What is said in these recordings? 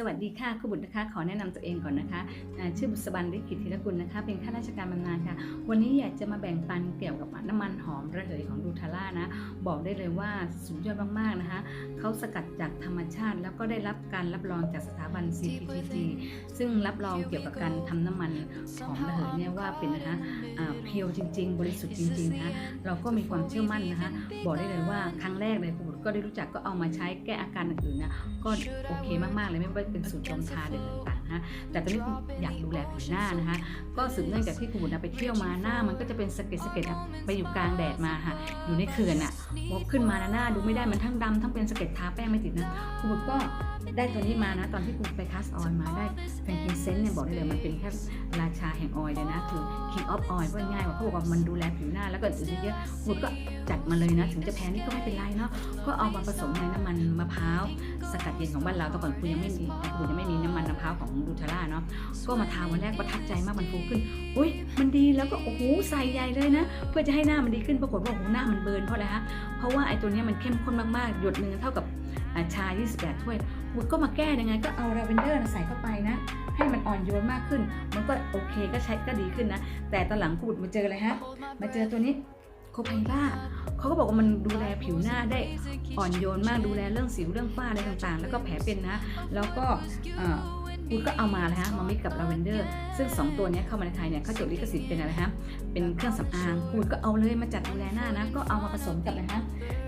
สวัสดีค่ะคุณบุตรนะคะ ขอแนะนำตัวเองก่อนนะคะ ชื่อบุษบันฤทธิ์ธิรกุลนะคะ เป็นข้าราชการบำนาญค่ะ วันนี้อยากจะมาแบ่งปันเกี่ยวกับน้ำมันหอมระเหยของดูทาร่านะ บอกได้เลยว่าสุดยอดมากๆนะคะ เขาสกัดจากธรรมชาติ แล้วก็ได้รับการรับรองจากสถาบัน CPTT ซึ่งรับรองเกี่ยวกับการทำน้ำมันหอมระเหยเนี่ยว่าเป็นนะคะเพียวจริง ๆ บริสุทธิ์จริงๆนะคะเราก็มีความเชื่อมั่นนะคะ บอกได้เลยว่าครั้งแรกเลยคุณบุตรก็ได้รู้จักก็เอามาใช้แก้อาการอื่นๆนะก็โอเคมากๆเลยไม่ว่าเป็นสูตรลมชาเด็ดต่างๆนะแต่ตอนนี้อยากดูแลผิวหน้านะคะก็สืบเนื่องจากที่คุณบุตรนะไปเที่ยวมาหน้า มันก็จะเป็นสะเก็ดสะเก็ดอะไปอยู่กลางแดดมาค่ะ อยู่ในเขื่อนอะพอขึ้นมาหน้าดูไม่ได้มันทั้งดำทั้งเป็นสะเก็ดทาแป้งไม่ติดนะคุณบุตรก็ได้ตัวนี้มานะ ตอนที่คุณไปคัสออยมาได้แฟนกินเซนเนี่ยบอกได้เลยมันเป็นแค่ราชาแห่งออยเลยนะคือ king of oil พูดง่ายว่าเขาบอกว่ามันดูแลผิวหน้าแล้วก็อื่นๆเยอะคุณบุตรก็จัดมาเลยนะ ถึงจะแพงนี่ก็ไม่เป็นไรเนาะก็เอามาผสมในน้ำมันมะพร้าว สกัดเย็นของบ้านเราแต่ก่อนคุณยังไม่มีคุณยังไม่มีน้ำมันมะพร้าวของดูทาร่าเนาะก็มาทาวันแรกประทับใจมากมันฟูขึ้นอุ้ยมันดีแล้วก็โอ้โหใส่ใหญ่เลยนะ เพื่อจะให้หน้ามันดีขึ้นปรากฏว่าโอ้โหหน้ามันเบิร์นเพราะอะไรฮะเพราะว่าไอ้ตัวนี้มันเข้มข้นมากๆหยดหนึ่งเท่ากับชา 28 ถ้วยบุดก็มาแก้ยังไงก็เอาลาเวนเดอร์ใส่เข้าไปนะ ให้มันอ่อนโยนมากขึ้น มันก็โอเคก็ใช้ก็ดีขึ้นนะ แต่ตอนหลังกูดมาเจออะไรฮะ มาเจอตัวนี้ ไพล่าเขาก็บอกว่ามันดูแลผิวหน้าได้อ่อนโยนมากดูแลเรื่องสิวเรื่องฝ้าอะไรต่างๆ แล้วก็แผลเป็นนะ แล้วก็ คุณก็เอามาเลยฮะมามิกกับลาเวนเดอร์ซึ่ง 2 ตัวนี้เข้ามาในไทยเนี่ยเขาจดลิขสิทธิ์เป็นอะไรฮะเป็นเครื่องสำอางคุณก็เอาเลยมาจัดดูแลหน้านะก็เอามาผสมกับอะฮะ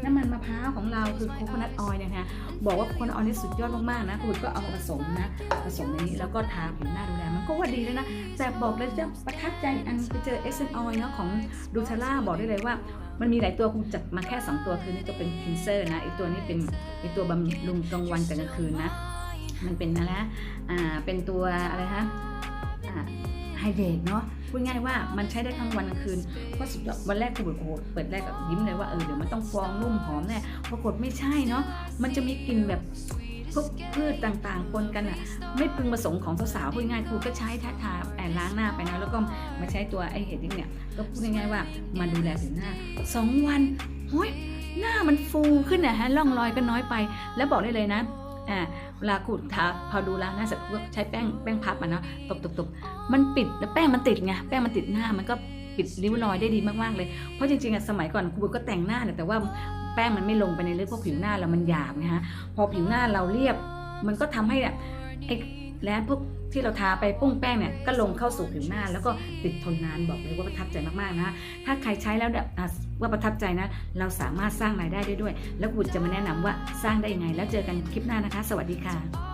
น้ำมันมะพร้าวของเราคือโคโคนัทออยล์เนี่ยนะบอกว่าโคโคนัทออยล์นี่สุดยอดมากๆนะคุณก็เอามาผสมนะผสมในนี้แล้วก็ทาผิวหน้าดูแลมันก็ว่าดีแล้วนะแต่บอกเลยจะประทับใจอันไปเจอเอสเซนออยล์เนาะของดูทาร่าบอกได้เลยว่ามันมีหลายตัวคุณจัดมาแค่ 2 ตัวคือนี่จะเป็นคินเซอร์นะอีกตัวนี้เป็นอีกตัวบำรุงกลางวันกับกลางคืนนะ มันเป็นอะไรนะอ่าเป็นตัวอะไรฮะอ่าไฮเดรตเนาะพูดง่ายว่ามันใช้ได้ทั้งวันกลางคืนเพราะสุดยอดวันแรกคุณบุตรโอ้โหเปิดแรกกับยิ้มเลยว่าเออเดี๋ยวมันต้องฟองนุ่มหอมแน่ปรากฏไม่ใช่เนาะมันจะมีกลิ่นแบบพวกพืชต่างๆปนกันอะไม่พึงประสงค์ของสาวๆพูดง่ายๆครูก็ใช้ทาทาแอนล้างหน้าไปนะแล้วก็มาใช้ตัวไอเฮดดิ้งเนี่ยก็พูดง่ายๆว่ามาดูแลผิวหน้าสองวันโอ้ยหน้ามันฟูขึ้นนะฮะร่องรอยก็น้อยไป แล้วบอกได้เลยนะ อ่าเวลาขูดทาพอดูล้างหน้าเสร็จก็ใช้แป้งแป้งพับอะเนาะตบตบตบมันปิดแล้วแป้งมันติดไงแป้งมันติดหน้ามันก็ปิดริ้วรอยได้ดีมากๆเลยเพราะจริงๆอะสมัยก่อนครูก็แต่งหน้าเนี่ยแต่ว่าแป้งมันไม่ลงไปในเลือดเพราะผิวหน้าเรามันหยาบนะฮะพอผิวหน้าเราเรียบ มันก็ทำให้แบบไอ้ และพวกที่เราทาไปปุ้งแป้งเนี่ยก็ลงเข้าสู่ผิวหน้า แล้วก็ติดทนนานบอกเลยว่าประทับใจมากๆนะ ถ้าใครใช้แล้วแบบว่าประทับใจนะ เราสามารถสร้างรายได้ได้ด้วย แล้วกูจะมาแนะนำว่าสร้างได้ยังไง แล้วเจอกันคลิปหน้านะคะ สวัสดีค่ะ